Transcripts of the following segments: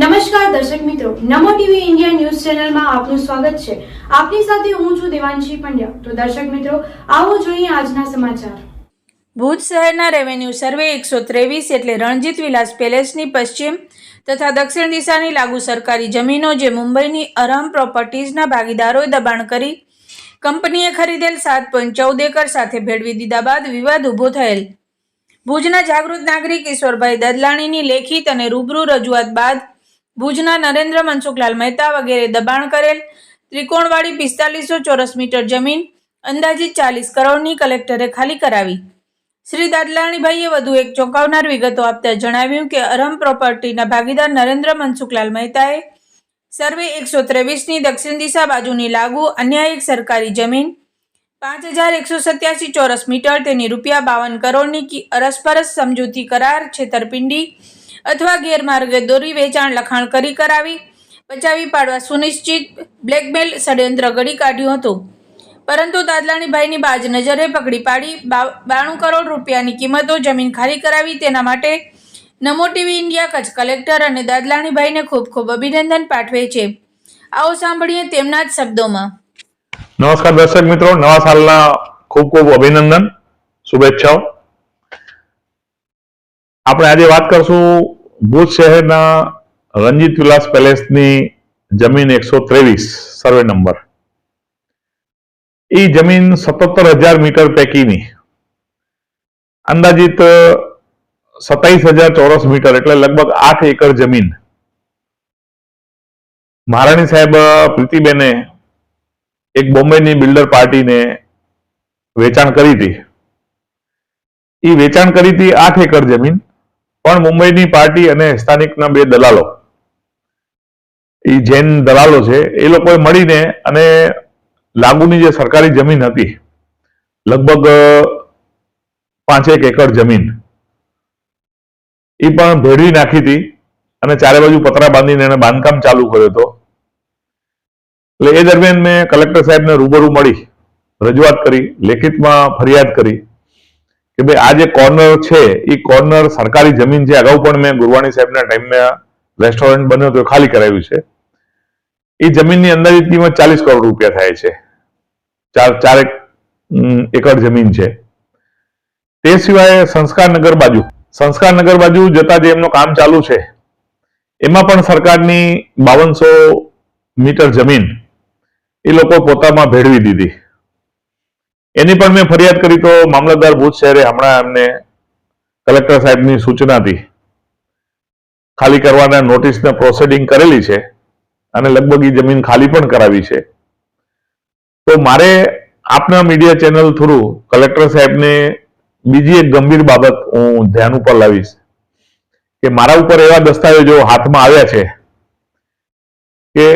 નમસ્કાર દર્શક મિત્રો, નમો ટીવી ઇન્ડિયા ન્યૂઝ ચેનલમાં આપનું સ્વાગત છે. આપની સાથે હું છું દેવાંશી પંડ્યા. તો દર્શક મિત્રો, આવો જોઈએ આજના સમાચાર. ભુજ શહેરના રેવન્યુ સર્વે એકસો ત્રેવીસ એટલે રણજીત વિલાસ પેલેસની પશ્ચિમ તથા દક્ષિણ દિશાની લાગુ સરકારી જમીનો જે મુંબઈની અરહમ પ્રોપર્ટીઝના ભાગીદારોએ દબાણ કરી, કંપનીએ ખરીદેલ સાત પોઈન્ટ ચૌદ એકર સાથે ભેળવી દીધા બાદ વિવાદ ઊભો થયેલ. ભુજના જાગૃત નાગરિક ઈશ્વરભાઈ દદલાણીની લેખિત અને રૂબરૂ રજૂઆત બાદ ભુજના નરેન્દ્ર મનસુખલાલ મહેતા વગેરે દબાણ કરેલ ત્રિકોણવાળી પિસ્તાલીસો ચોરસ મીટર જમીન અંદાજિત ચાલીસ કરોડની કલેક્ટરે ખાલી કરાવી. શ્રી દાદલાણીભાઈએ વધુ એક ચોંકાવનાર વિગતો આપતા જણાવ્યું કે અરમ પ્રોપર્ટીના ભાગીદાર નરેન્દ્ર મનસુખલાલ મહેતાએ સર્વે એકસો ત્રેવીસની દક્ષિણ દિશા બાજુની લાગુ અન્ય સરકારી જમીન, પાંચ હજાર એકસો સત્યાસી ચોરસ મીટર તેની રૂપિયા બાવન કરોડની અરસપરસ સમજૂતી કરાર, છેતરપિંડી અથવા ગેરમાર્ગે દોરી વેચાણ લખાણ કરી કરાવી. બચાવી પાડવા સુનિશ્ચિત બ્લેકમેલ ષડયંત્ર ઘડી કાઢ્યું હતું. પરંતુ દાદલાણીભાઈની બાજ નજરે પકડી પાડી બાણું કરોડ રૂપિયાની કિંમતો જમીન ખાલી કરાવી તેના માટે Namo TV India Kutch collector અને દાદલાણીભાઈને ખૂબ ખૂબ અભિનંદન પાઠવે છે. આવો સાંભળીએ તેમના જ શબ્દોમાં. નમસ્કાર દર્શક મિત્રો, નવા સાલના ખૂબ ખૂબ અભિનંદન, શુભેચ્છાઓ. આપણે આજે વાત કરશું ભુજ શહેરના રંજીત વિલાસ પેલેસની જમીન એકસો ત્રેવીસ, સર્વે નંબર. એ જમીન સત્તર હજાર મીટર પૈકીની. અંદાજિત સત્તાવીસ હજાર ચોરસ મીટર, એટલે લગભગ આઠ એકર જમીન. મહારાણી સાહેબ પ્રીતિબેને એક બોમ્બેની બિલ્ડર પાર્ટીને વેચાણ કરી હતી. એ વેચાણ કરી હતી આઠ એકર જમીન. પણ મુંબઈની પાર્ટી અને સ્થાનિકના બે દલાલો, એ જૈન દલાલો છે, એ લોકોએ મળીને અને લાગુની જે સરકારી જમીન હતી, લગભગ પાંચેક એકર જમીન, એ પણ ભેળવી નાખી હતી અને ચારે બાજુ પતરા બાંધીને એને બાંધકામ ચાલુ કર્યો હતો. એટલે એ દરમિયાન મેં કલેક્ટર સાહેબને રૂબરૂ મળી, રજૂઆત કરી, લેખિતમાં ફરિયાદ કરી કે ભાઈ આ જે કોર્નર છે, એ કોર્નર સરકારી જમીન છે, અગાઉ પણ મેં ગુરવાણી સાહેબના ટાઈમમાં રેસ્ટોરન્ટ બન્યો તો ખાલી કરાવ્યું છે. એ જમીનની અંદાજિત કિંમત ચાલીસ કરોડ રૂપિયા થાય છે. ચાર ચારેક એકર જમીન છે. તે સિવાય સંસ્કારનગર બાજુ સંસ્કારનગર બાજુ જતા જે એમનું કામ ચાલુ છે, એમાં પણ સરકારની બાવનસો મીટર જમીન એ લોકો પોતામાં ભેળવી દીધી. એની પણ મેં ફરિયાદ કરી તો મામલતદાર ભુજ શહેરે હમણાં એમને કલેક્ટર સાહેબની સૂચનાથી ખાલી કરવાના નોટિસને પ્રોસેડિંગ કરેલી છે અને લગભગ એ જમીન ખાલી પણ કરાવી છે. તો મારે આપના મીડિયા ચેનલ થ્રુ કલેક્ટર સાહેબને બીજી એક ગંભીર બાબત હું ધ્યાન ઉપર લાવીશ કે મારા ઉપર એવા દસ્તાવેજો હાથમાં આવ્યા છે કે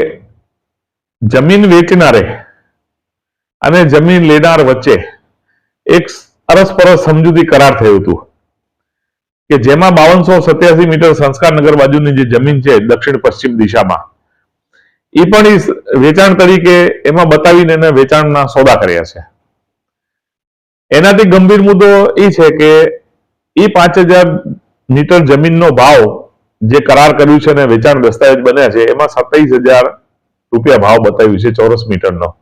જમીન વેચનારે અને જમીન લેનાર વચ્ચે એક અરસપરસ સમજૂતી કરાર થયું હતું કે જેમાં બાવનસો સત્યાસી મીટર સંસ્કારનગર બાજુની જે જમીન છે દક્ષિણ પશ્ચિમ દિશામાં એ પણ એ વેચાણ તરીકે એમાં બતાવીને એને વેચાણના સોદા કર્યા છે. એનાથી ગંભીર મુદ્દો એ છે કે એ પાંચ હજાર મીટર જમીનનો ભાવ જે કરાર કર્યું છે અને વેચાણ દસ્તાવેજ બન્યા છે, એમાં સત્તાવીસ હજાર રૂપિયા ભાવ બતાવ્યું છે ચોરસ મીટરનો.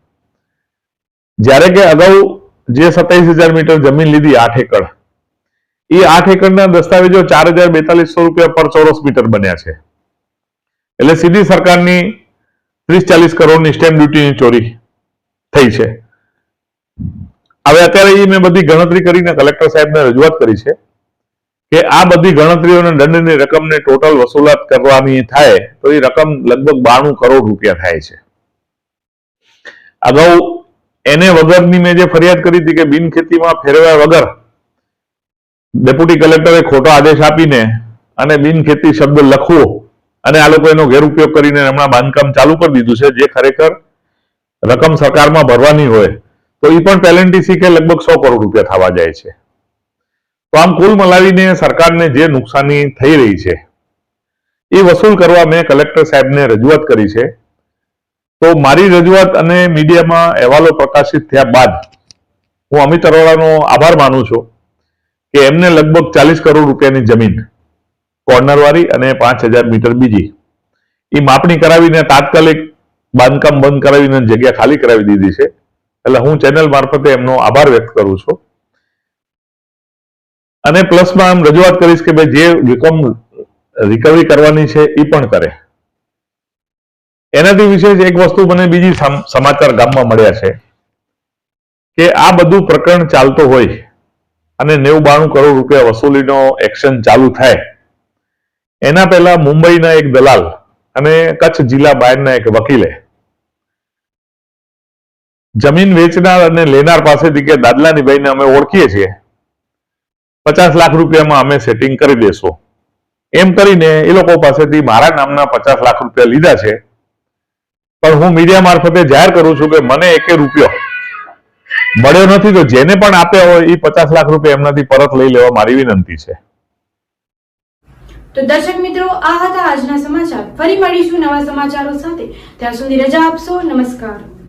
જ્યારે કે અગાઉ જે સત્તાવીસ હજાર મીટર જમીન લીધી આઠ એકર એ આઠ એકરના દસ્તાવેજો ચાર હજાર બેતાલીસો રૂપિયા પર ચોરસ મીટર બન્યા છે. એટલે સીધી સરકારની ત્રીસ ચાલીસ કરોડની સ્ટેમ્પ ડ્યુટીની ચોરી થઈ છે. હવે અત્યારે એ મેં બધી ગણતરી કરીને કલેક્ટર સાહેબને રજૂઆત કરી છે કે આ બધી ગણતરીઓને દંડની રકમને ટોટલ વસૂલાત કરવાની થાય તો એ રકમ લગભગ બાણું કરોડ રૂપિયા થાય છે. અગાઉ એને વગરની મેં જે ફરિયાદ કરી હતી કે બિન ખેતીમાં ફેરવ્યા વગર ડેપ્યુટી કલેક્ટરે ખોટો આદેશ આપીને અને બિન ખેતી શબ્દ લખવો અને આ લોકો એનો ગેરઉપયોગ કરીને હમણાં બાંધકામ ચાલુ કરી દીધું છે, જે ખરેખર રકમ સરકારમાં ભરવાની હોય, તો એ પણ પેલેન્ટી શીખે લગભગ સો કરોડ રૂપિયા થવા જાય છે. તો આમ કુલ મલાવીને સરકારને જે નુકસાની થઈ રહી છે, એ વસૂલ કરવા મેં કલેક્ટર સાહેબને રજૂઆત કરી છે. તો મારી રજૂઆત અને મીડિયામાં અહેવાલો પ્રકાશિત થયા બાદ હું અમિત અરોડાનો આભાર માનું છું કે એમને લગભગ ચાલીસ કરોડ રૂપિયાની જમીન, કોર્નરવાળી અને પાંચ હજાર મીટર બીજી એ માપણી કરાવીને તાત્કાલિક બાંધકામ બંધ કરાવીને જગ્યા ખાલી કરાવી દીધી છે. એટલે હું ચેનલ મારફતે એમનો આભાર વ્યક્ત કરું છું. અને પ્લસમાં આમ રજૂઆત કરીશ કે ભાઈ જે રકમ રિકવરી કરવાની છે એ પણ કરે. એનાથી વિશેષ એક વસ્તુ મને બીજી સમાચાર ગામમાં મળ્યા છે કે આ બધું પ્રકરણ ચાલતો હોય અને નેવું બાણું કરોડ રૂપિયા વસૂલીનો એક્શન ચાલુ થાય, એના પહેલા મુંબઈના એક દલાલ અને કચ્છ જિલ્લા બહારના એક વકીલે જમીન વેચનાર અને લેનાર પાસેથી કે દાદલાની ભાઈને અમે ઓળખીએ છીએ, પચાસ લાખ રૂપિયામાં અમે સેટિંગ કરી દેશું. એમ કરીને એ લોકો પાસેથી મારા નામના પચાસ લાખ રૂપિયા લીધા છે પણ હું મીડિયા મારફતે જાહેર કરું છું કે મને એકે રૂપિયો મળ્યો નથી, તો જેને પણ આપ્યા હોય એ પચાસ લાખ રૂપિયા એમનાથી પરત લઈ લેવા મારી વિનંતી છે. તો દર્શક મિત્રો, આ હતા આજના સમાચાર. ફરી મળીશું નવા સમાચારો સાથે. ત્યાં સુધી રજા આપશો. નમસ્કાર.